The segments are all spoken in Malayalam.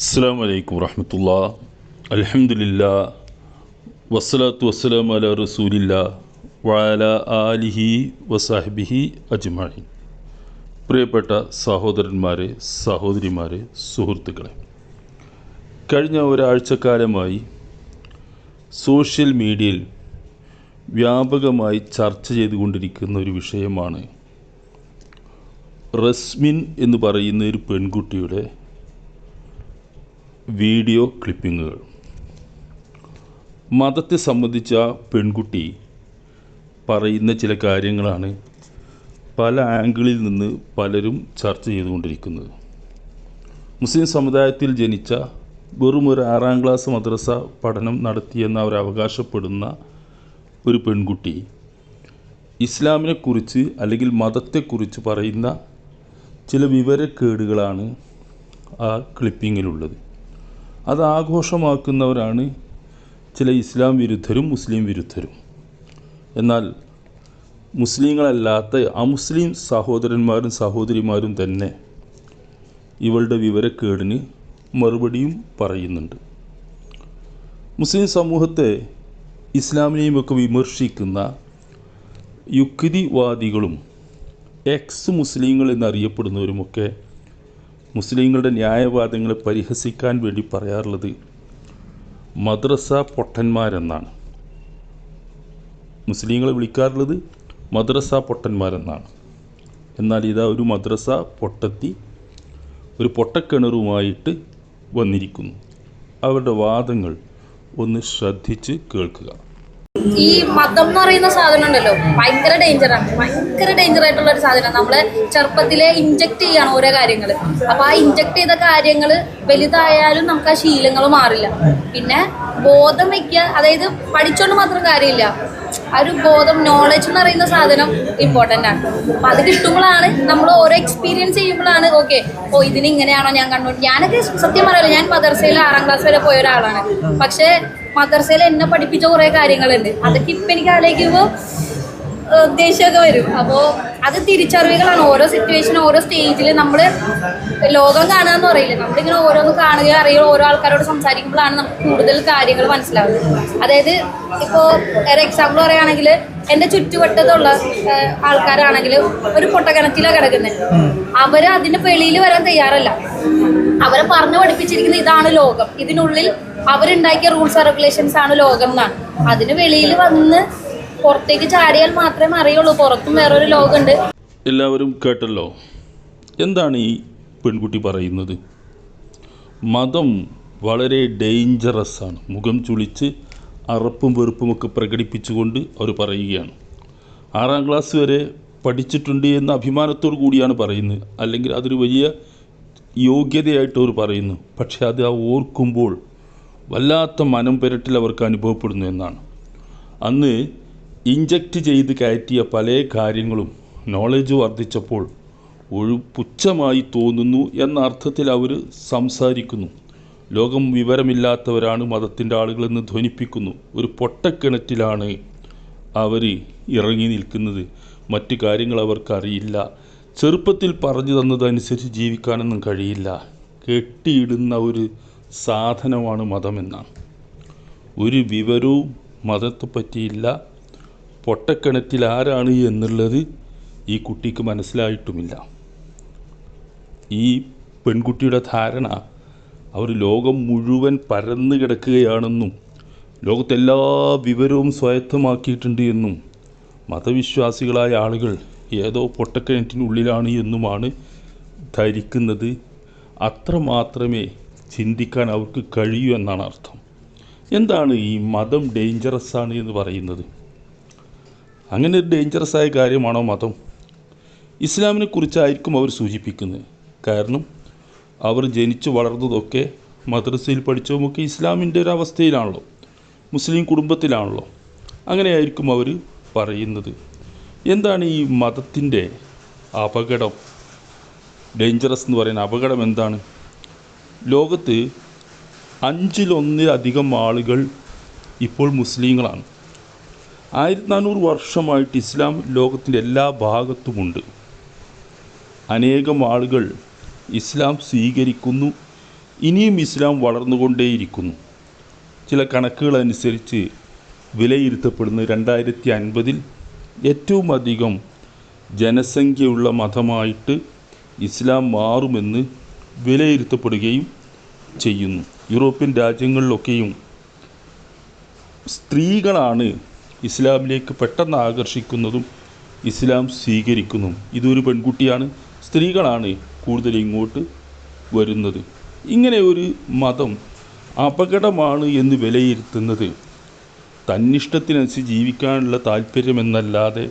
അസ്സാം വലൈക്കും വറഹമത്തുള്ള അലഹമുല്ല വസ്സലാത്തു വസ്സലാം അല റസൂലില്ല വാല ആലിഹി വസാഹിബിഹി അജ്മായി പ്രിയപ്പെട്ട സഹോദരന്മാരെ സഹോദരിമാരെ സുഹൃത്തുക്കളെ കഴിഞ്ഞ ഒരാഴ്ചക്കാലമായി സോഷ്യൽ മീഡിയയിൽ വ്യാപകമായി ചർച്ച ചെയ്തുകൊണ്ടിരിക്കുന്ന ഒരു വിഷയമാണ് റസ്മിൻ എന്ന് പറയുന്ന ഒരു പെൺകുട്ടിയുടെ വീഡിയോ ക്ലിപ്പിങ്ങുകൾ. മതത്തെ സംബന്ധിച്ച പെൺകുട്ടി പറയുന്ന ചില കാര്യങ്ങളാണ് പല ആംഗിളിൽ നിന്ന് പലരും ചർച്ച ചെയ്തുകൊണ്ടിരിക്കുന്നത്. മുസ്ലിം സമുദായത്തിൽ ജനിച്ച വെറും ഒരു ആറാം ക്ലാസ് മദ്രസ പഠനം നടത്തിയെന്ന് അവർ അവകാശപ്പെടുന്ന ഒരു പെൺകുട്ടി ഇസ്ലാമിനെക്കുറിച്ച് അല്ലെങ്കിൽ മതത്തെക്കുറിച്ച് പറയുന്ന ചില വിവരക്കേടുകളാണ് ആ ക്ലിപ്പിങ്ങിലുള്ളത്. അത് ആഘോഷമാക്കുന്നവരാണ് ചില ഇസ്ലാം വിരുദ്ധരും മുസ്ലിം വിരുദ്ധരും. എന്നാൽ മുസ്ലിങ്ങളല്ലാത്ത അമുസ്ലിം സഹോദരന്മാരും സഹോദരിമാരും തന്നെ ഇവളുടെ വിവരക്കേടിന് മറുപടിയും പറയുന്നുണ്ട്. മുസ്ലിം സമൂഹത്തെ ഇസ്ലാമിനെയുമൊക്കെ വിമർശിക്കുന്ന യുക്തിവാദികളും എക്സ് മുസ്ലിങ്ങൾ എന്നറിയപ്പെടുന്നവരുമൊക്കെ മുസ്ലിങ്ങളുടെ ന്യായവാദങ്ങളെ പരിഹസിക്കാൻ വേണ്ടി പറയാറുള്ളത് മദ്രസ പൊട്ടന്മാരെന്നാണ്. മുസ്ലിങ്ങളെ വിളിക്കാറുള്ളത് മദ്രസ പൊട്ടന്മാരെന്നാണ്. എന്നാൽ ഇതാ ഒരു മദ്രസ പൊട്ടത്തി ഒരു പൊട്ടക്കിണറുമായിട്ട് വന്നിരിക്കുന്നു. അവരുടെ വാദങ്ങൾ ഒന്ന് ശ്രദ്ധിച്ച് കേൾക്കുക. ഈ മതം എന്ന് പറയുന്ന സാധനം ഉണ്ടല്ലോ ഭയങ്കര ഡേഞ്ചറാണ് ഭയങ്കര ഡേഞ്ചർ ആയിട്ടുള്ള ഒരു സാധനം. നമ്മളെ ചെറുപ്പത്തിലെ ഇഞ്ചക്ട് ചെയ്യാണ് ഓരോ കാര്യങ്ങൾ അപ്പൊ ആ ഇഞ്ചക്ട് ചെയ്ത കാര്യങ്ങൾ വലുതായാലും നമുക്ക് ആ ശീലങ്ങൾ മാറില്ല. പിന്നെ ബോധം വയ്ക്കുക അതായത് പഠിച്ചോണ്ട് മാത്രം കാര്യമില്ല. ആ ഒരു ബോധം നോളജ് എന്ന് പറയുന്ന സാധനം ഇമ്പോർട്ടന്റ് ആണ്. അപ്പൊ അത് കിട്ടുമ്പോഴാണ് നമ്മൾ ഓരോ എക്സ്പീരിയൻസ് ചെയ്യുമ്പോഴാണ് ഓക്കെ ഓ ഇതിന് ഇങ്ങനെയാണോ ഞാൻ കണ്ടു. ഞാനൊക്കെ സത്യം പറയാലോ ഞാൻ മദർസയിൽ ആറാം ക്ലാസ് വരെ പോയ ഒരാളാണ്. പക്ഷേ മദർസയിൽ എന്നെ പഠിപ്പിച്ച കുറെ കാര്യങ്ങളുണ്ട്. അതൊക്കെ ഇപ്പൊ എനിക്ക് ആലോചിക്കുമ്പോൾ ദേഷ്യമൊക്കെ വരും. അപ്പോൾ അത് തിരിച്ചറിവുകളാണ്. ഓരോ സിറ്റുവേഷൻ ഓരോ സ്റ്റേജിൽ നമ്മൾ ലോകം കാണുക പറയില്ല? നമ്മളിങ്ങനെ ഓരോന്ന് കാണുകയോ അറിയുകയോ ഓരോ ആൾക്കാരോട് സംസാരിക്കുമ്പോഴാണ് നമുക്ക് കൂടുതൽ കാര്യങ്ങൾ മനസ്സിലാവുന്നത്. അതായത് ഇപ്പോ ഒരു എക്സാമ്പിൾ പറയുകയാണെങ്കിൽ എന്റെ ചുറ്റുവട്ടത്തുള്ള ആൾക്കാരാണെങ്കിൽ ഒരു പൊട്ടക്കിണറ്റിലാണ് കിടക്കുന്നത്. അവർ അതിന്റെ വെളിയിൽ വരാൻ തയ്യാറല്ല. അവരെ പറഞ്ഞു പഠിപ്പിച്ചിരിക്കുന്ന ഇതാണ് ലോകം. ഇതിനുള്ളിൽ അവരുണ്ടാക്കിയ റൂൾസ് റെഗുലേഷൻസ് ആണ് ലോകം എന്നാണ് അതിന് വെളിയിൽ വന്ന് പുറത്തേക്ക് ചാടിയാൽ മാത്രമേ അറിയുള്ളൂ. പുറത്തും വേറൊരു ലോകമുണ്ട്. എല്ലാവരും കേട്ടല്ലോ. എന്താണ് ഈ പെൺകുട്ടി പറയുന്നത്? മതം വളരെ ഡേഞ്ചറസ് ആണ്. മുഖം ചുളിച്ച് അറപ്പും വെറുപ്പുമൊക്കെ പ്രകടിപ്പിച്ചുകൊണ്ട് അവർ പറയുകയാണ്. ആറാം ക്ലാസ് വരെ പഠിച്ചിട്ടുണ്ട് എന്ന അഭിമാനത്തോടു കൂടിയാണ് പറയുന്നത്. അല്ലെങ്കിൽ അതൊരു വലിയ യോഗ്യതയായിട്ട് അവർ പറയുന്നു. പക്ഷേ അത് ആ ഓർക്കുമ്പോൾ വല്ലാത്ത മനം പുരട്ടിൽ അവർക്ക് അനുഭവപ്പെടുന്നു എന്നാണ്. അന്ന് ഇഞ്ചക്റ്റ് ചെയ്ത് കയറ്റിയ പല കാര്യങ്ങളും നോളജ് വർദ്ധിച്ചപ്പോൾ ഒരു പുച്ഛമായി തോന്നുന്നു എന്ന അർത്ഥത്തിൽ അവർ സംസാരിക്കുന്നു. ലോകം വിവരമില്ലാത്തവരാണ് മതത്തിന്റെ ആളുകളെന്ന് ധ്വനിപ്പിക്കുന്നു. ഒരു പൊട്ടക്കിണറ്റിലാണ് അവർ ഇറങ്ങി നിൽക്കുന്നത്. മറ്റു കാര്യങ്ങൾ അവർക്കറിയില്ല ചെറുപ്പത്തിൽ പറഞ്ഞു തന്നതനുസരിച്ച് ജീവിക്കാനൊന്നും കഴിയില്ല. കെട്ടിയിടുന്ന ഒരു സാധനമാണ് മതമെന്നാണ്. ഒരു വിവരവും മതത്തെ പറ്റിയില്ല പൊട്ടക്കിണറ്റിൽ ആരാണ് എന്നുള്ളത് ഈ കുട്ടിക്ക് മനസ്സിലായിട്ടുമില്ല. ഈ പെൺകുട്ടിയുടെ ധാരണ അവർ ലോകം മുഴുവൻ പരന്നു കിടക്കുകയാണെന്നും ലോകത്തെല്ലാ വിവരവും സ്വായത്തമാക്കിയിട്ടുണ്ട് എന്നും മതവിശ്വാസികളായ ആളുകൾ ഏതോ പൊട്ടക്കിണറ്റിനുള്ളിലാണ് എന്നുമാണ് ധരിക്കുന്നത്. അത്ര മാത്രമേ ചിന്തിക്കാൻ അവർക്ക് കഴിയൂ എന്നാണ് അർത്ഥം. എന്താണ് ഈ മതം ഡേഞ്ചറസ് ആണ് എന്ന് പറയുന്നത്? അങ്ങനെ ഒരു ഡേഞ്ചറസ് ആയ കാര്യമാണോ മതം? ഇസ്ലാമിനെ കുറിച്ചായിരിക്കും അവർ സൂചിപ്പിക്കുന്നത്. കാരണം അവർ ജനിച്ചു വളർന്നതൊക്കെ മദ്രസയിൽ പഠിച്ചതുമൊക്കെ ഇസ്ലാമിന്റെ ഒരു അവസ്ഥയിലാണല്ലോ. മുസ്ലിം കുടുംബത്തിലാണല്ലോ. അങ്ങനെയായിരിക്കും അവർ പറയുന്നത്. എന്താണ് ഈ മതത്തിന്റെ അപകടം? ഡേഞ്ചറസ് എന്ന് പറയുന്ന അപകടം എന്താണ്? ലോകത്ത് അഞ്ചിലൊന്നിലധികം ആളുകൾ ഇപ്പോൾ മുസ്ലിങ്ങളാണ്. ആയിരത്തി നാനൂറ് വർഷമായിട്ട് ഇസ്ലാം ലോകത്തിന്റെ എല്ലാ ഭാഗത്തുമുണ്ട്. അനേകം ആളുകൾ ഇസ്ലാം സ്വീകരിക്കുന്നു ഇനിയും ഇസ്ലാം വളർന്നുകൊണ്ടേയിരിക്കുന്നു. ചില കണക്കുകൾ അനുസരിച്ച് വിലയിരുത്തപ്പെടുന്ന രണ്ടായിരത്തി അൻപതിൽ ഏറ്റവും അധികം ജനസംഖ്യയുള്ള മതമായിട്ട് ഇസ്ലാം മാറുമെന്ന് വിലയിരുത്തപ്പെടുകയും ചെയ്യുന്നു. യൂറോപ്യൻ രാജ്യങ്ങളിലൊക്കെയും സ്ത്രീകളാണ് ഇസ്ലാമിലേക്ക് പെട്ടെന്ന് ആകർഷിക്കുന്നതും ഇസ്ലാം സ്വീകരിക്കുന്നതും. ഇതൊരു പെൺകുട്ടിയാണ്. സ്ത്രീകളാണ് കൂടുതൽ ഇങ്ങോട്ട് വരുന്നത്. ഇങ്ങനെ ഒരു മതം അപകടമാണ് എന്ന് വിലയിരുത്തുന്നത്. തന്നിഷ്ടത്തിനനുസരിച്ച് ജീവിക്കാനുള്ള താല്പര്യമെന്നല്ലാതെ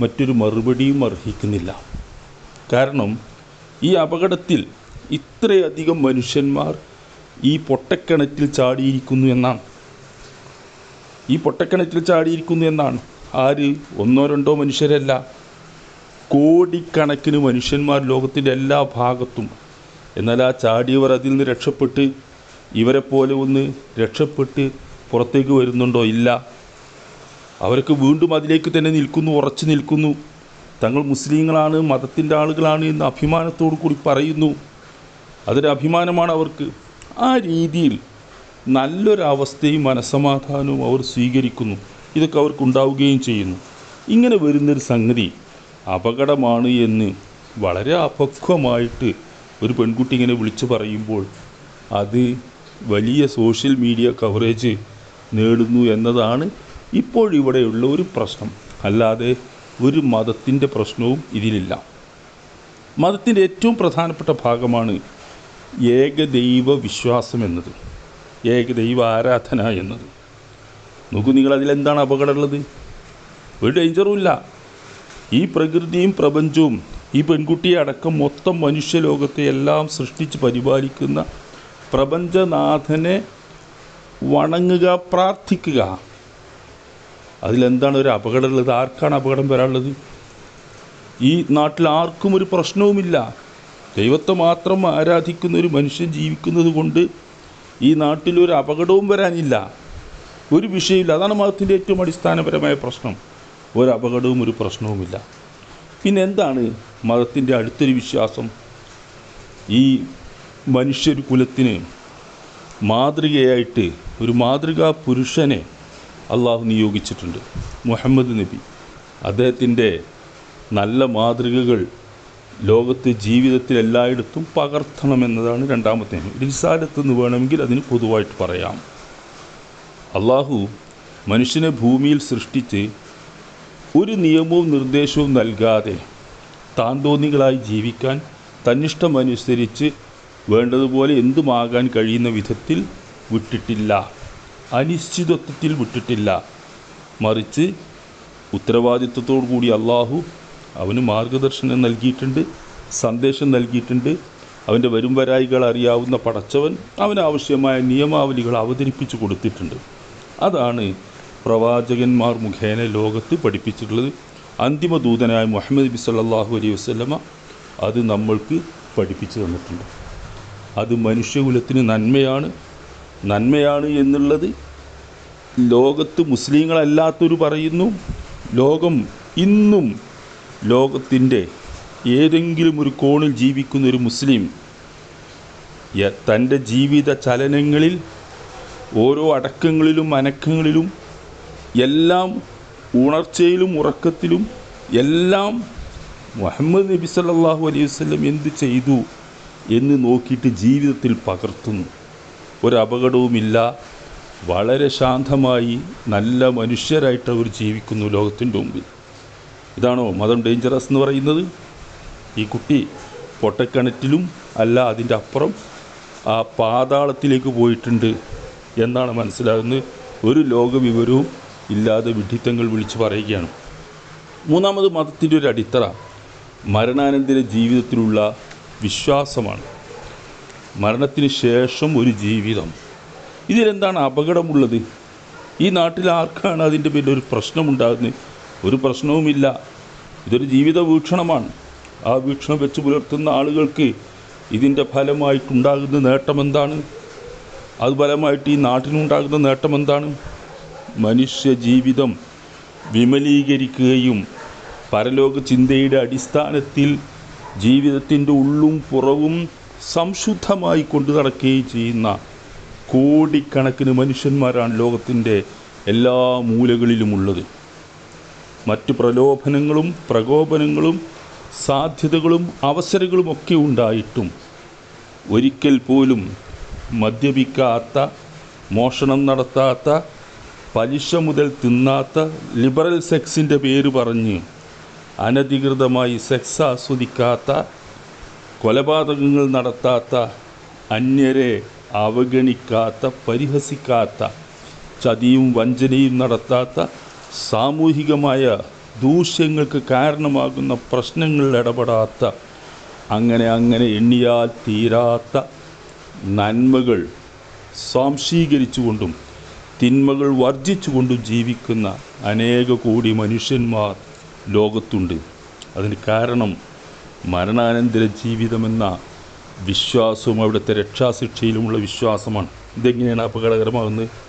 മറ്റൊരു മറുപടിയും അർഹിക്കുന്നില്ല. കാരണം ഈ അപകടത്തിൽ ഇത്രയധികം മനുഷ്യന്മാർ ഈ പൊട്ടക്കിണറ്റിൽ ചാടിയിരിക്കുന്നു എന്നാണ്. ഈ പൊട്ടക്കിണറ്റിൽ ചാടിയിരിക്കുന്നു എന്നാണ്. ആര് ഒന്നോ രണ്ടോ മനുഷ്യരല്ല. കോടിക്കണക്കിന് മനുഷ്യന്മാർ ലോകത്തിന്റെ എല്ലാ ഭാഗത്തും. എന്നാൽ ആ ചാടിയവർ അതിൽ നിന്ന് രക്ഷപ്പെട്ട് ഇവരെ പോലെ ഒന്ന് രക്ഷപ്പെട്ട് പുറത്തേക്ക് വരുന്നുണ്ടോ? ഇല്ല. അവർക്ക് വീണ്ടും അതിലേക്ക് തന്നെ നിൽക്കുന്നു ഉറച്ചു നിൽക്കുന്നു. തങ്ങൾ മുസ്ലിങ്ങളാണ് മതത്തിന്റെ ആളുകളാണ് എന്ന് അഭിമാനത്തോടു കൂടി പറയുന്നു. അതൊരു അഭിമാനമാണ് അവർക്ക്. ആ രീതിയിൽ നല്ലൊരവസ്ഥയും മനസമാധാനവും അവർ സ്വീകരിക്കുന്നു. ഇതൊക്കെ അവർക്ക് ഉണ്ടാവുകയും ചെയ്യുന്നു. ഇങ്ങനെ വരുന്നൊരു സംഗതി അപകടമാണ് എന്ന് വളരെ അപക്വമായിട്ട് ഒരു പെൺകുട്ടി ഇങ്ങനെ വിളിച്ചു പറയുമ്പോൾ അത് വലിയ സോഷ്യൽ മീഡിയ കവറേജ് നേടുന്നു എന്നതാണ് ഇപ്പോഴിവിടെയുള്ള ഒരു പ്രശ്നം. അല്ലാതെ ഒരു മതത്തിന്റെ പ്രശ്നവും ഇതിലില്ല. മതത്തിന്റെ ഏറ്റവും പ്രധാനപ്പെട്ട ഭാഗമാണ് ഏകദൈവ വിശ്വാസം എന്നത്. ഏകദൈവ ആരാധന എന്നത് നോക്കൂ നിങ്ങൾ അതിലെന്താണ് അപകടമുള്ളത്? ഒരു ഡേഞ്ചറും ഇല്ല ഈ പ്രകൃതിയും പ്രപഞ്ചവും ഈ പെൺകുട്ടിയെ അടക്കം മൊത്തം മനുഷ്യലോകത്തെ എല്ലാം സൃഷ്ടിച്ച് പരിപാലിക്കുന്ന പ്രപഞ്ചനാഥനെ വണങ്ങുക പ്രാർത്ഥിക്കുക. അതിലെന്താണ് ഒരു അപകടമുള്ളത്? ആർക്കാണ് അപകടം വരാനുള്ളത്? ഈ നാട്ടിൽ ആർക്കും ഒരു പ്രശ്നവുമില്ല. ദൈവത്തെ മാത്രം ആരാധിക്കുന്ന ഒരു മനുഷ്യൻ ജീവിക്കുന്നത് കൊണ്ട് ഈ നാട്ടിൽ ഒരു അപകടവും വരാനില്ല. ഒരു വിഷയമില്ല. അതാണ് മതത്തിന്റെ ഏറ്റവും അടിസ്ഥാനപരമായ പ്രശ്നം. ഒരു അപകടവും ഒരു പ്രശ്നവുമില്ല. പിന്നെ എന്താണ് മതത്തിന്റെ അടുത്തൊരു വിശ്വാസം? ഈ മനുഷ്യർ കുലത്തിന് മാതൃകയായിട്ട് ഒരു മാതൃകാ പുരുഷനെ അള്ളാഹു നിയോഗിച്ചിട്ടുണ്ട്. മുഹമ്മദ് നബി. അദ്ദേഹത്തിന്റെ നല്ല മാതൃകകൾ ലോകത്ത് ജീവിതത്തിൽ എല്ലായിടത്തും പകർത്തണമെന്നതാണ് രണ്ടാമത്തെ റിസാലത്ത് എന്ന് വേണമെങ്കിൽ അതിന് പൊതുവായിട്ട് പറയാം. അള്ളാഹു മനുഷ്യനെ ഭൂമിയിൽ സൃഷ്ടിച്ച് ഒരു നിയമവും നിർദ്ദേശവും നൽകാതെ താന്തോന്നികളായി ജീവിക്കാൻ തന്നിഷ്ടമനുസരിച്ച് വേണ്ടതുപോലെ എന്തുമാകാൻ കഴിയുന്ന വിധത്തിൽ വിട്ടിട്ടില്ല. അനിശ്ചിതത്വത്തിൽ വിട്ടിട്ടില്ല. മറിച്ച് ഉത്തരവാദിത്വത്തോടു കൂടി അള്ളാഹു അവന് മാർഗദർശനം നൽകിയിട്ടുണ്ട് സന്ദേശം നൽകിയിട്ടുണ്ട്. അവന്റെ വരും വരായികൾ അറിയാവുന്ന പടച്ചവൻ അവനാവശ്യമായ നിയമാവലികൾ അവതരിപ്പിച്ചു കൊടുത്തിട്ടുണ്ട്. അതാണ് പ്രവാചകന്മാർ മുഖേന ലോകത്ത് പഠിപ്പിച്ചിട്ടുള്ളത്. അന്തിമ ദൂതനായ മുഹമ്മദ് ബി സല്ലല്ലാഹു അലൈഹി വസല്ലമ അത് നമ്മൾക്ക് പഠിപ്പിച്ചു തന്നിട്ടുണ്ട്. അത് മനുഷ്യകുലത്തിന് നന്മയാണ്. നന്മയാണ് എന്നുള്ളത് ലോകത്ത് മുസ്ലിങ്ങളല്ലാത്തൊരു പറയുന്നു. ലോകം ഇന്നും ലോകത്തിന്റെ ഏതെങ്കിലും ഒരു കോണിൽ ജീവിക്കുന്ന ഒരു മുസ്ലിം തന്റെ ജീവിത ചലനങ്ങളിൽ ഓരോ അടക്കങ്ങളിലും അനക്കങ്ങളിലും എല്ലാം ഉണർച്ചയിലും ഉറക്കത്തിലും എല്ലാം മുഹമ്മദ് നബി സല്ലാഹു അലൈഹി വസ്ലം എന്ത് ചെയ്തു എന്ന് നോക്കിയിട്ട് ജീവിതത്തിൽ പകർത്തുന്നു. ഒരപകടവുമില്ല വളരെ ശാന്തമായി നല്ല മനുഷ്യരായിട്ട് അവർ ജീവിക്കുന്നു ലോകത്തിന്റെ മുമ്പിൽ. ഇതാണോ മതം ഡേഞ്ചറസ് എന്ന് പറയുന്നത്? ഈ കുട്ടി പൊട്ടക്കിണറ്റിലും അല്ല അതിന്റെ അപ്പുറം ആ പാതാളത്തിലേക്ക് പോയിട്ടുണ്ട് എന്നാണ് മനസ്സിലാകുന്നത്. ഒരു ലോകവിവരവും ഇല്ലാതെ വിഡ്ഢിത്തങ്ങൾ വിളിച്ചു പറയുകയാണ്. മൂന്നാമത് മതത്തിന്റെ ഒരു അടിത്തറ മരണാനന്തര ജീവിതത്തിലുള്ള വിശ്വാസമാണ്. മരണത്തിന് ശേഷം ഒരു ജീവിതം. ഇതിലെന്താണ് അപകടമുള്ളത്? ഈ നാട്ടിൽ ആർക്കാണ് അതിന്റെ പേരിൽ ഒരു പ്രശ്നമുണ്ടാകുന്നത്? ഒരു പ്രശ്നവുമില്ല. ഇതൊരു ജീവിത വീക്ഷണമാണ് ആ വീക്ഷണം വെച്ച് പുലർത്തുന്ന ആളുകൾക്ക് ഇതിന്റെ ഫലമായിട്ടുണ്ടാകുന്ന നേട്ടമെന്താണ്? അത് ഫലമായിട്ട് ഈ നാട്ടിനുണ്ടാകുന്ന നേട്ടമെന്താണ്? മനുഷ്യ ജീവിതം വിമലീകരിക്കുകയും പരലോക ചിന്തയുടെ അടിസ്ഥാനത്തിൽ ജീവിതത്തിന്റെ ഉള്ളും പുറവും സംശുദ്ധമായി കൊണ്ടു നടക്കുകയും ചെയ്യുന്ന കോടിക്കണക്കിന് മനുഷ്യന്മാരാണ് ലോകത്തിന്റെ എല്ലാ മൂലകളിലുമുള്ളത്. മറ്റ് പ്രലോഭനങ്ങളും പ്രകോപനങ്ങളും സാധ്യതകളും അവസരങ്ങളുമൊക്കെ ഉണ്ടായിട്ടും ഒരിക്കൽ പോലും മദ്യപിക്കാത്ത മോഷണം നടത്താത്ത പലിശ മുതൽ തിന്നാത്ത ലിബറൽ സെക്സിന്റെ പേര് പറഞ്ഞ് അനധികൃതമായി സെക്സ് ആസ്വദിക്കാത്ത കൊലപാതകങ്ങൾ നടത്താത്ത അന്യരെ അവഗണിക്കാത്ത പരിഹസിക്കാത്ത ചതിയും വഞ്ചനയും നടത്താത്ത സാമൂഹികമായ ദൂഷ്യങ്ങൾക്ക് കാരണമാകുന്ന പ്രശ്നങ്ങളിൽ ഇടപെടാത്ത അങ്ങനെ അങ്ങനെ എണ്ണിയാൽ തീരാത്ത നന്മകൾ സ്വാംശീകരിച്ചുകൊണ്ടും തിന്മകൾ വർജിച്ചുകൊണ്ടും ജീവിക്കുന്ന അനേക കോടി മനുഷ്യന്മാർ ലോകത്തുണ്ട്. അതിന് കാരണം മരണാനന്തര ജീവിതമെന്ന വിശ്വാസവും അവിടുത്തെ രക്ഷാശിക്ഷയിലുമുള്ള വിശ്വാസമാണ്. ഇതെങ്ങനെയാണ് അപകടകരമാകുന്നത്?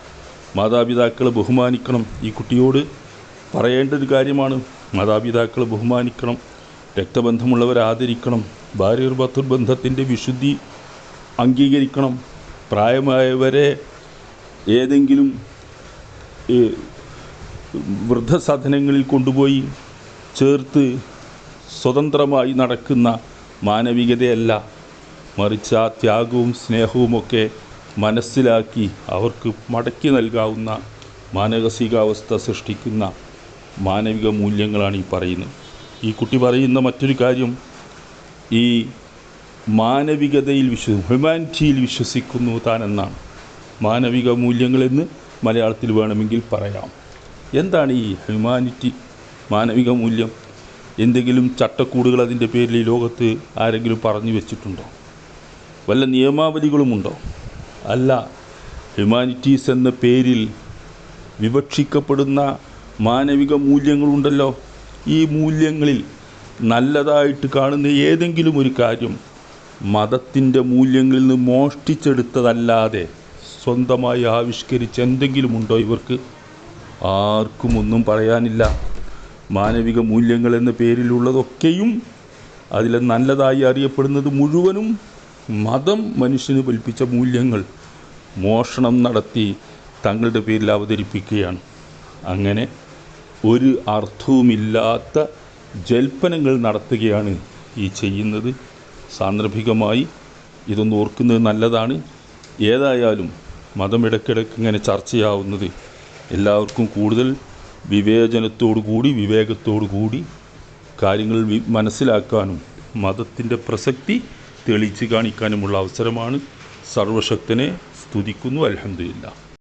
മാതാപിതാക്കളെ ബഹുമാനിക്കണം. ഈ കുട്ടിയോട് പറയേണ്ട ഒരു കാര്യമാണ് മാതാപിതാക്കളെ ബഹുമാനിക്കണം. രക്തബന്ധമുള്ളവരെ ആദരിക്കണം. ഭാര്യ ഭർത്തൃബന്ധത്തിന്റെ വിശുദ്ധി അംഗീകരിക്കണം. പ്രായമായവരെ ഏതെങ്കിലും വൃദ്ധസാധനങ്ങളിൽ കൊണ്ടുപോയി ചേർത്ത് സ്വതന്ത്രമായി നടക്കുന്ന മാനവികതയല്ല. മറിച്ച് ആ ത്യാഗവും സ്നേഹവുമൊക്കെ മനസ്സിലാക്കി അവർക്ക് മടക്കി നൽകാവുന്ന മാനസികാവസ്ഥ സൃഷ്ടിക്കുന്ന മാനവിക മൂല്യങ്ങളാണ് ഈ പറയുന്നത്. ഈ കുട്ടി പറയുന്ന മറ്റൊരു കാര്യം ഈ മാനവികതയിൽ വിശ്വ ഹ്യൂമാനിറ്റിയിൽ വിശ്വസിക്കുന്നു താൻ എന്നാണ് മാനവിക മൂല്യങ്ങളെന്ന് മലയാളത്തിൽ വേണമെങ്കിൽ പറയാം. എന്താണ് ഈ ഹ്യൂമാനിറ്റി മാനവിക മൂല്യം? എന്തെങ്കിലും ചട്ടക്കൂടുകൾ അതിന്റെ പേരിൽ ലോകത്ത് ആരെങ്കിലും പറഞ്ഞു വെച്ചിട്ടുണ്ടോ? വല്ല നിയമാവലികളുമുണ്ടോ? അല്ല ഹ്യൂമാനിറ്റീസ് എന്ന പേരിൽ വിവക്ഷിക്കപ്പെടുന്ന മാനവിക മൂല്യങ്ങളുണ്ടല്ലോ. ഈ മൂല്യങ്ങളിൽ നല്ലതായിട്ട് കാണുന്ന ഏതെങ്കിലും ഒരു കാര്യം മതത്തിന്റെ മൂല്യങ്ങളിൽ നിന്ന് മോഷ്ടിച്ചെടുത്തതല്ലാതെ സ്വന്തമായി ആവിഷ്കരിച്ച് എന്തെങ്കിലും ഉണ്ടോ ഇവർക്ക്? ആർക്കും ഒന്നും പറയാനില്ല. മാനവിക മൂല്യങ്ങൾ എന്ന പേരിലുള്ളതൊക്കെയും അതിൽ നല്ലതായി അറിയപ്പെടുന്നത് മുഴുവനും മതം മനുഷ്യന് കൽപ്പിച്ച മൂല്യങ്ങൾ മോഷണം നടത്തി തങ്ങളുടെ പേരിൽ അവതരിപ്പിക്കുകയാണ്. അങ്ങനെ ഒരു അർത്ഥവുമില്ലാത്ത ജൽപ്പനങ്ങൾ നടത്തുകയാണ് ഈ ചെയ്യുന്നത്. സാന്ദർഭികമായി ഇതൊന്നും ഓർക്കുന്നത് നല്ലതാണ്. ഏതായാലും മതം ഇടയ്ക്കിടയ്ക്ക് ഇങ്ങനെ ചർച്ചയാവുന്നത് എല്ലാവർക്കും കൂടുതൽ വിവേചനത്തോടു കൂടി വിവേകത്തോടു കൂടി കാര്യങ്ങൾ മനസ്സിലാക്കാനും മതത്തിന്റെ പ്രസക്തി തെളിച്ച് കാണിക്കാനുമുള്ള അവസരമാണ് സർവശക്തനെ സ്തുതിക്കുന്നു അലഹമില്ല